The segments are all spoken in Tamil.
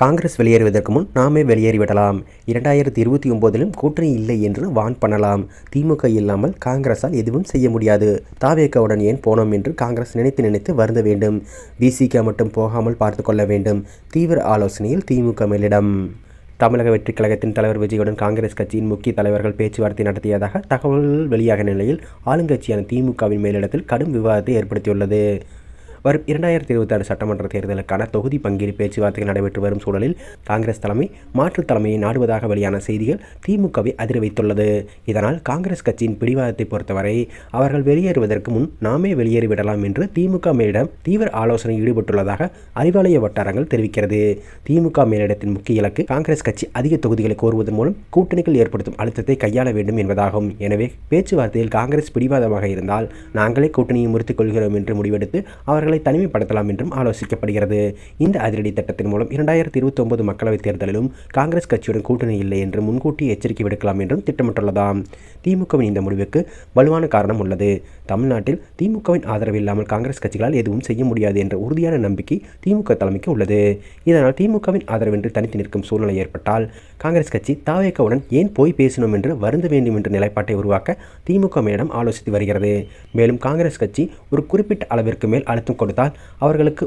காங்கிரஸ் வெளியேறுவதற்கு முன் நாமே வெளியேறிவிடலாம். இரண்டாயிரத்தி இருபத்தி ஒன்பதிலும் கூட்டணி இல்லை என்று வான் பண்ணலாம். திமுக இல்லாமல் காங்கிரஸால் எதுவும் செய்ய முடியாது. தாவேக்காவுடன் ஏன் போனோம் என்று காங்கிரஸ் நினைத்து நினைத்து வருந்த வேண்டும். விசிக மட்டும் போகாமல் பார்த்து கொள்ள வேண்டும். தீவிர ஆலோசனையில் திமுக மேலிடம். தமிழக வெற்றிக் கழகத்தின் தலைவர் விஜயுடன் காங்கிரஸ் கட்சியின் முக்கிய தலைவர்கள் பேச்சுவார்த்தை நடத்தியதாக தகவல்கள் வெளியாக நிலையில் ஆளுங்கட்சியான திமுகவின் மேலிடத்தில் கடும் விவாதத்தை ஏற்படுத்தியுள்ளது. வரும் இரண்டாயிரத்தி இருபத்தாறு சட்டமன்ற தேர்தலுக்கான தொகுதி பங்கீடு பேச்சுவார்த்தைகள் நடைபெற்று வரும் சூழலில் காங்கிரஸ் தலைமை மாற்றுத் தலைமையை நாடுவதாக வெளியான செய்திகள் திமுகவை அதிர வைத்துள்ளது. இதனால் காங்கிரஸ் கட்சியின் பிடிவாதத்தை பொறுத்தவரை அவர்கள் வெளியேறுவதற்கு முன் நாமே வெளியேறிவிடலாம் என்று திமுக மேலிடம் தீவிர ஆலோசனை ஈடுபட்டுள்ளதாக அறிவாலய வட்டாரங்கள் தெரிவிக்கிறது. திமுக மேலிடத்தின் முக்கிய இலக்கு காங்கிரஸ் கட்சி அதிக தொகுதிகளை கோருவதன் மூலம் கூட்டணிகள் ஏற்படுத்தும் அழுத்தத்தை கையாள வேண்டும் என்பதாகும். எனவே பேச்சுவார்த்தையில் காங்கிரஸ் பிடிவாதமாக இருந்தால் நாங்களே கூட்டணியை முறித்துக் கொள்கிறோம் என்று முடிவெடுத்து அவர்களை அவர்களை தனிமைப்படுத்தலாம் என்றும் ஆலோசிக்கப்படுகிறது. இந்த அதிரடி திட்டத்தின் மூலம் இரண்டாயிரத்தி இருபத்தி ஒன்பது மக்களவைத் தேர்தலிலும் காங்கிரஸ் கட்சியுடன் கூட்டணி இல்லை என்று முன்கூட்டி எச்சரிக்கை விடுக்கலாம் என்றும் திட்டமிட்டுள்ளதாம். திமுகவின் இந்த முடிவுக்கு வலுவான காரணம் உள்ளது. தமிழ்நாட்டில் திமுகவின் ஆதரவு இல்லாமல் காங்கிரஸ் கட்சிகளால் எதுவும் செய்ய முடியாது என்ற உறுதியான நம்பிக்கை திமுக தலைமைக்கு உள்ளது. இதனால் திமுகவின் ஆதரவின்றி தனித்து நிற்கும் சூழ்நிலை ஏற்பட்டால் காங்கிரஸ் கட்சி தாவேக்கவுடன் ஏன் போய் பேசணும் என்று வருந்த வேண்டும் என்ற நிலைப்பாட்டை உருவாக்க திமுக மேடம் ஆலோசித்து வருகிறது. மேலும் காங்கிரஸ் கட்சி ஒரு குறிப்பிட்ட அளவிற்கு மேல் அழுத்தம் கொடுத்தால் அவர்களுக்கு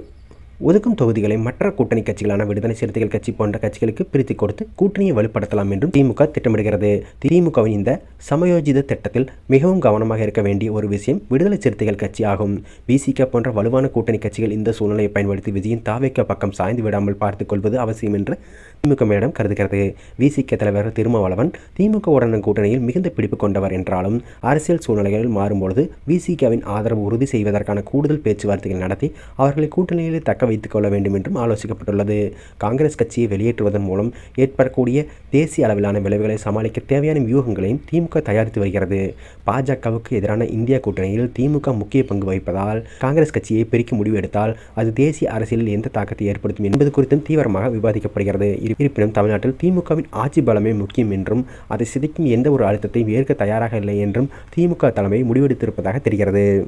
ஒதுக்கும் தொகுதிகளை மற்ற கூட்டணி கட்சிகளான விடுதலை சிறுத்தைகள் கட்சி போன்ற கட்சிகளுக்கு பிரித்து கொடுத்து கூட்டணியை வலுப்படுத்தலாம் என்றும் திமுக திட்டமிடுகிறது. திமுகவின் இந்த சமயோஜித திட்டத்தில் மிகவும் கவனமாக இருக்க வேண்டிய ஒரு விஷயம் விடுதலை சிறுத்தைகள் கட்சி ஆகும். விசிக போன்ற வலுவான கூட்டணி கட்சிகள் இந்த சூழ்நிலையை பயன்படுத்தி விஜயின் தாவேக்க பக்கம் சாய்ந்து விடாமல் பார்த்துக் கொள்வது அவசியம் என்று திமுக மேடம் கருதுகிறது. விசிக தலைவர் திருமாவளவன் திமுகவுடன் கூட்டணியில் மிகுந்த பிடிப்பு கொண்டவர் என்றாலும் அரசியல் சூழ்நிலைகள் மாறும்பொழுது விசிகவின் ஆதரவு உறுதி செய்வதற்கான கூடுதல் பேச்சுவார்த்தைகள் நடத்தி அவர்களை கூட்டணியில் தக்க வைத்துக் கொள்ள வேண்டும் என்றும் ஆலோசிக்கப்பட்டுள்ளது. காங்கிரஸ் கட்சியை வெளியேற்றுவதன் மூலம் ஏற்படக்கூடிய தேசிய அளவிலான விளைவுகளை சமாளிக்க தேவையான வியூகங்களையும் திமுக தயாரித்து வருகிறது. பாஜகவுக்கு எதிரான இந்திய கூட்டணியில் திமுக முக்கிய பங்கு வகிப்பதால் காங்கிரஸ் கட்சியை பிரிக்க முடிவு எடுத்தால் அது தேசிய அரசியலில் எந்த தாக்கத்தை ஏற்படுத்தும் என்பது குறித்தும் தீவிரமாக விவாதிக்கப்படுகிறது. இருப்பினும் தமிழ்நாட்டில் திமுகவின் ஆட்சி பலமே முக்கியம் என்றும் அதை சிதைக்கும் எந்த ஒரு அழுத்தத்தையும் ஏற்க தயாராக இல்லை என்றும் திமுக தலைமை முடிவெடுத்திருப்பதாக தெரிகிறது.